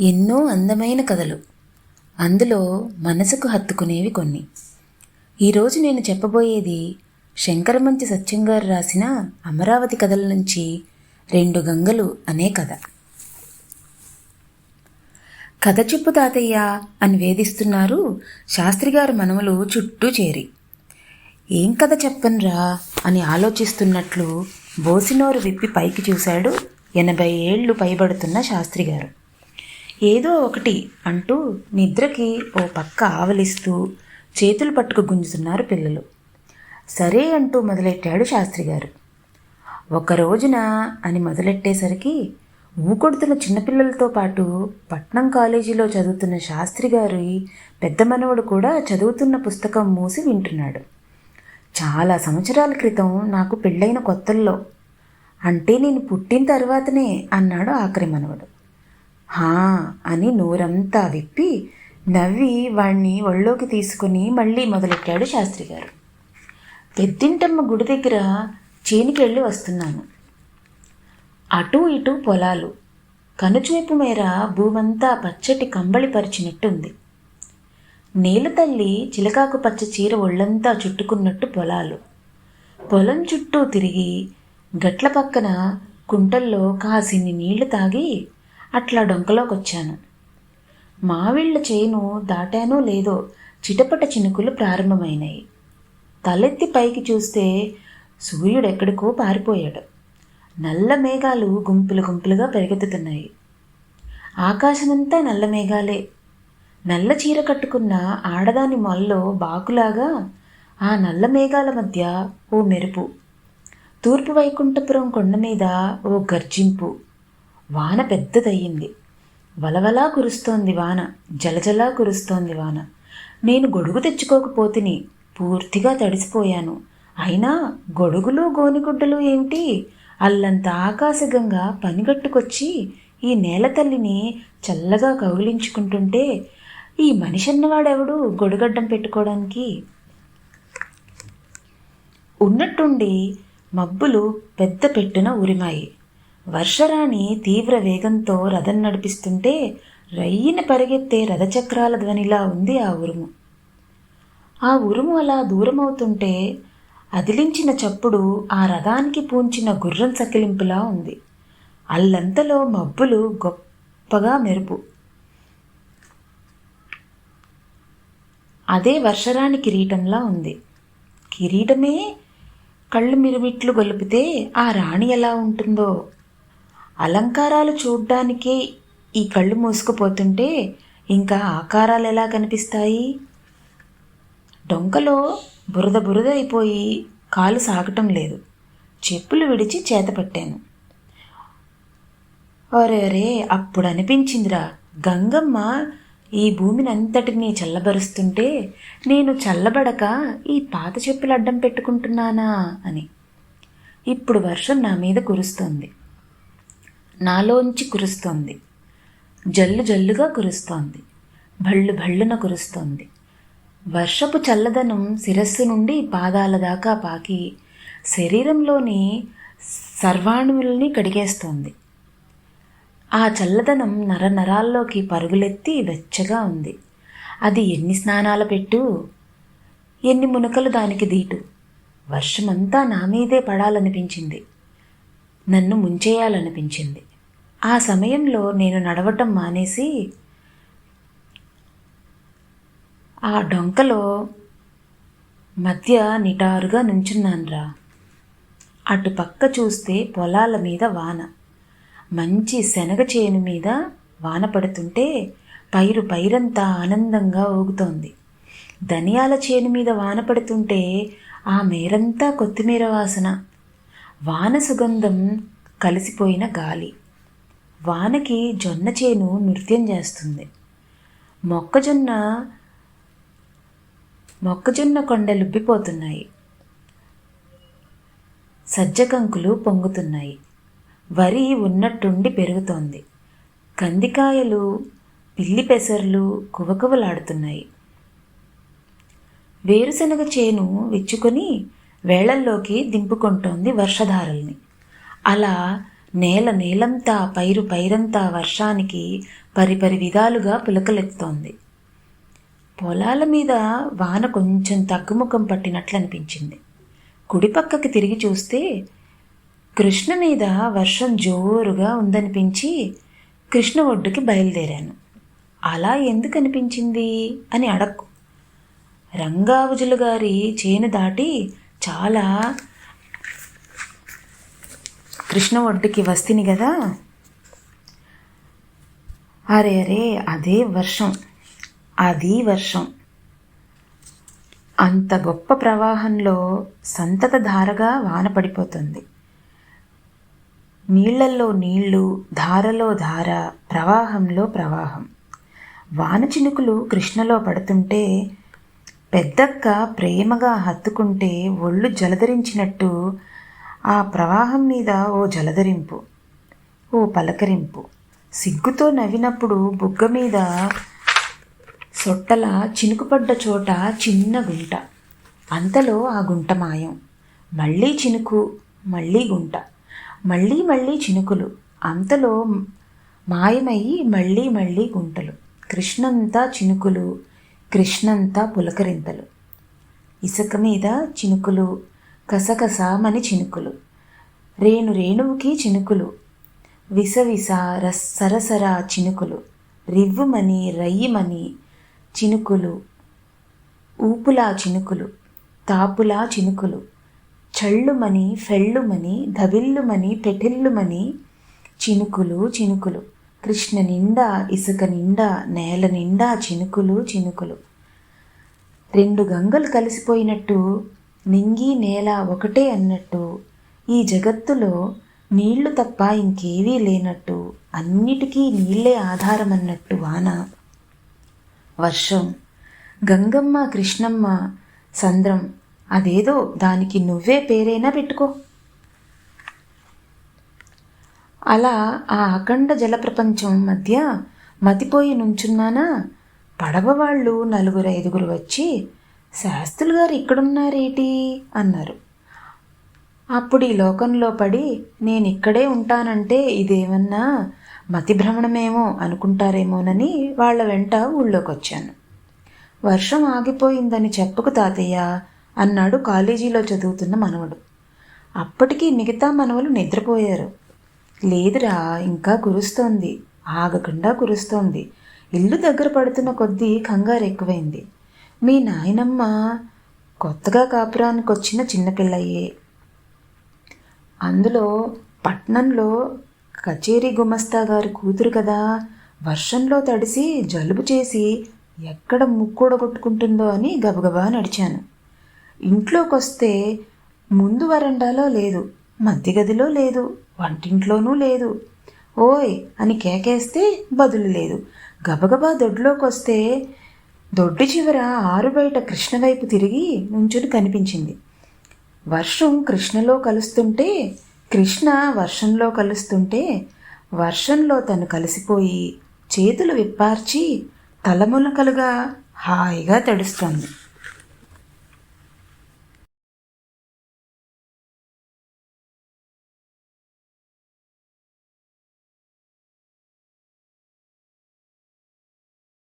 ఎన్నో అందమైన కథలు. అందులో మనసుకు హత్తుకునేవి కొన్ని. ఈరోజు నేను చెప్పబోయేది శంకరమంచి సత్యం గారు రాసిన అమరావతి కథల నుంచి రెండు గంగలు అనే కథ. కథ చెప్పు తాతయ్య అని వేధిస్తున్నారు శాస్త్రి గారు చుట్టూ చేరి. ఏం కథ చెప్పనురా అని ఆలోచిస్తున్నట్లు బోసినోరు విప్పి పైకి చూశాడు ఎనభై ఏళ్ళు పైబడుతున్న శాస్త్రి గారు. ఏదో ఒకటి అంటూ నిద్రకి ఓ పక్క ఆవలిస్తూ చేతులు పట్టుకు గుంజుతున్నారు పిల్లలు. సరే అంటూ మొదలెట్టాడు శాస్త్రి గారు ఒక రోజున అని మొదలెట్టేసరికి ఊకొడుతున్న చిన్నపిల్లలతో పాటు పట్నం కాలేజీలో చదువుతున్న శాస్త్రి గారి పెద్ద మనవడు కూడా చదువుతున్న పుస్తకం మూసి వింటున్నాడు. చాలా సంవత్సరాల క్రితం నాకు పెళ్ళైన కొత్తల్లో. అంటే నేను పుట్టిన తర్వాతనే అన్నాడు ఆఖరి మనవడు. హా అని నోరంతా విప్పి నవ్వి వాణ్ణి ఒళ్ళోకి తీసుకుని మళ్ళీ మొదలెట్టాడు శాస్త్రి గారు పెద్దింటమ్మ గుడి దగ్గర చేనికెళ్ళి వస్తున్నాను. అటూ ఇటూ పొలాలు. కనుచూపు మేర భూమంతా పచ్చటి కంబళి పరిచినట్టుంది. నేల తల్లి చిలకాకు పచ్చ చీర ఒళ్ళంతా చుట్టుకున్నట్టు పొలాలు. పొలం చుట్టూ తిరిగి గట్ల పక్కన కుంటల్లో కాసిన్ని నీళ్ళు తాగి అట్లా డొంకలోకొచ్చాను. మావిళ్ళ చేను దాటానో లేదో చిటపట చినుకులు ప్రారంభమైనాయి. తలెత్తి పైకి చూస్తే సూర్యుడు ఎక్కడికో పారిపోయాడు. నల్ల మేఘాలు గుంపులు గుంపులుగా పెరిగెత్తుతున్నాయి. ఆకాశమంతా నల్ల మేఘాలే. నల్ల చీర కట్టుకున్న ఆడదాని మొల్లో బాకులాగా ఆ నల్ల మేఘాల మధ్య ఓ మెరుపు. తూర్పు వైకుంఠపురం కొండ మీద ఓ గర్జింపు. వాన పెద్దదయ్యింది. వలవలా కురుస్తోంది వాన జలజలా కురుస్తోంది వాన. నేను గొడుగు తెచ్చుకోకపోతిని పూర్తిగా తడిసిపోయాను. అయినా గొడుగులు గోనిగుడ్డలు ఏమిటి? అల్లంత ఆకాశగంగా పనిగట్టుకొచ్చి ఈ నేల తల్లిని చల్లగా కౌగిలించుకుంటుంటే ఈ మనిషి అన్నవాడెవడు గొడుగడ్డం పెట్టుకోవడానికి ఉన్నట్టుండి మబ్బులు పెద్ద పెట్టున ఉరిమాయి వర్షరాణి తీవ్ర వేగంతో రథం నడిపిస్తుంటే రయ్యిన పరిగెత్తే రథచక్రాల ధ్వనిలా ఉంది ఆ ఉరుము. ఆ ఉరుము అలా దూరమవుతుంటే అదిలించిన చప్పుడు ఆ రథానికి పూంచిన గుర్రం సకిలింపులా ఉంది. అల్లంతలో మబ్బులు గొప్పగా మెరుపు. అదే వర్షరాణి కిరీటంలా ఉంది. కిరీటమే కళ్ళు మిరుమిట్లు గొలిపితే ఆ రాణి ఎలా ఉంటుందో. అలంకారాలు చూడ్డానికే ఈ కళ్ళు మూసుకుపోతుంటే ఇంకా ఆకారాలు ఎలా కనిపిస్తాయి? డొంకలో బురద బురద అయిపోయి కాలు సాగటం లేదు. చెప్పులు విడిచి చేతపట్టాను ఒరే అప్పుడు అనిపించిందిరా గంగమ్మ ఈ భూమిని అంతటినీ చల్లబరుస్తుంటే నేను చల్లబడక ఈ పాత చెప్పులు అడ్డం పెట్టుకుంటున్నానా అని. ఇప్పుడు వర్షం నా మీద కురుస్తోంది. నాలోంచి కురుస్తోంది. జల్లు జల్లుగా కురుస్తోంది. భళ్ళు భళ్ళున కురుస్తోంది. వర్షపు చల్లదనం శిరస్సు నుండి పాదాల దాకా పాకి శరీరంలోని సర్వాణువుల్ని కడిగేస్తోంది. ఆ చల్లదనం నరనరాల్లోకి పరుగులెత్తి వెచ్చగా ఉంది. అది ఎన్ని స్నానాల పెట్టు ఎన్ని మునకలు దానికి దీటు. వర్షమంతా నా మీదే పడాలనిపించింది. నన్ను ముంచేయాలనిపించింది. ఆ సమయంలో నేను నడవటం మానేసి ఆ డొంకలో మధ్య నిటారుగా నుంచున్నాన్రా. అటు పక్క చూస్తే పొలాల మీద వాన. మంచి శనగ చేను మీద వాన పడుతుంటే పైరు పైరంతా ఆనందంగా ఊగుతోంది. ధనియాల చేను మీద వాన పడుతుంటే ఆ మేరంతా కొత్తిమీర వాసన. వాన సుగంధం కలిసిపోయిన గాలి. వానకి జొన్న చేను నృత్యం చేస్తుంది. మొక్కజొన్న మొక్కజొన్న కొండలుబ్బిపోతున్నాయి సజ్జకంకులు పొంగుతున్నాయి. వరి ఉన్నట్టుండి పెరుగుతోంది. కందికాయలు పిల్లి పెసర్లు కువకువలాడుతున్నాయి. వేరుశనగ చేను విచ్చుకొని వేళల్లోకి దింపుకుంటోంది వర్షధారల్ని. అలా నేల నేలంతా పైరు పైరంతా వర్షానికి పరిపరి విధాలుగా పులకలెత్తుతోంది. పొలాల మీద వాన కొంచెం తగ్గుముఖం పట్టినట్లు అనిపించింది కుడిపక్కకి తిరిగి చూస్తే కృష్ణ మీద వర్షం జోరుగా ఉందనిపించి కృష్ణ ఒడ్డుకి బయలుదేరాను. అలా ఎందుకు అనిపించింది అని అడక్కు. రంగావుజులు గారి చేను దాటి చాలా కృష్ణ ఒడ్డుకి వస్తుంది కదా? అరే అరే అదే వర్షం అది వర్షం. అంత గొప్ప ప్రవాహంలో సంతత ధారగా వాన పడిపోతుంది. నీళ్ళల్లో నీళ్ళు ధారలో ధార ప్రవాహంలో ప్రవాహం. వాన చినుకులు కృష్ణలో పడుతుంటే పెద్దక్క ప్రేమగా హత్తుకుంటే ఒళ్ళు జలధరించినట్టు ఆ ప్రవాహం మీద ఓ జలధరింపు ఓ పలకరింపు. సిగ్గుతో నవ్వినప్పుడు బుగ్గ మీద సొట్టల చినుకుపడ్డ చోట చిన్న గుంట. అంతలో ఆ గుంట మాయం. మళ్ళీ చినుకు మళ్ళీ గుంట. మళ్ళీ మళ్ళీ చినుకులు. అంతలో మాయమయ్యి మళ్ళీ మళ్ళీ గుంటలు. కృష్ణంతా చినుకులు. కృష్ణంతా పులకరింతలు. ఇసుక మీద చినుకులు కసకసామని చినుకులు. రేణు రేణువుకి చినుకులు. విసవిస రస్ సరసర చినుకులు. రివ్వుమని రయ్యమని చినుకులు. ఊపులా చినుకులు. తాపులా చినుకులు. చళ్ళుమని ఫెళ్ళుమని ధవిల్లుమని పెటిల్లుమని చినుకులు చినుకులు. కృష్ణ నిండా ఇసుక నిండా నేల నిండా చినుకులు చినుకులు. రెండు గంగలు కలిసిపోయినట్టు నింగి నేల ఒకటే అన్నట్టు ఈ జగత్తులో నీళ్ళు తప్ప ఇంకేవీ లేనట్టు అన్నిటికీ నీళ్ళే ఆధారం అన్నట్టు వాన. వర్షం. గంగమ్మ కృష్ణమ్మ సంద్రం అదేదో దానికి నువ్వే పేరైనా పెట్టుకో. అలా ఆ అఖండ జలప్రపంచం మధ్య మతిపోయి నుంచున్నానా? పడవ వాళ్ళు నలుగురు ఐదుగురు వచ్చి శాస్త్రులు గారు ఇక్కడున్నారేటి? అన్నారు. అప్పుడు ఈ లోకంలో పడి నేను ఇక్కడే ఉంటానంటే ఇదేమన్నా మతి భ్రమణమేమో అనుకుంటారేమోనని వాళ్ళ వెంట ఊళ్ళోకి వచ్చాను వర్షం ఆగిపోయిందని చెప్పకు తాతయ్య అన్నాడు కాలేజీలో చదువుతున్న మనవడు. అప్పటికి మిగతా మనవలు నిద్రపోయారు. లేదురా ఇంకా కురుస్తోంది. ఆగకుండా కురుస్తోంది. ఇల్లు దగ్గర పడుతున్న కొద్దీ కంగారు ఎక్కువైంది. మీ నాయనమ్మ కొత్తగా కాపురానికి వచ్చిన చిన్నపిల్లయ్యే అందులో పట్నంలో కచేరీ గుమస్తా గారి కూతురు కదా. వర్షంలో తడిసి జలుబు చేసి ఎక్కడ ముక్కూడగొట్టుకుంటుందో అని గబగబా నడిచాను. ఇంట్లోకి వస్తే ముందు వరండాలో లేదు మధ్య గదిలో లేదు. వంటింట్లోనూ లేదు. ఓయ్! అని కేకేస్తే బదులు లేదు. గబగబా దొడ్లోకి వస్తే దొడ్డు చివర ఆరు బయట కృష్ణ వైపు తిరిగి నుంచుని కనిపించింది. వర్షం కృష్ణలో కలుస్తుంటే కృష్ణ వర్షంలో కలుస్తుంటే వర్షంలో తను కలిసిపోయి చేతులు విప్పార్చి తలమునకలుగా హాయిగా తడుస్తుంది.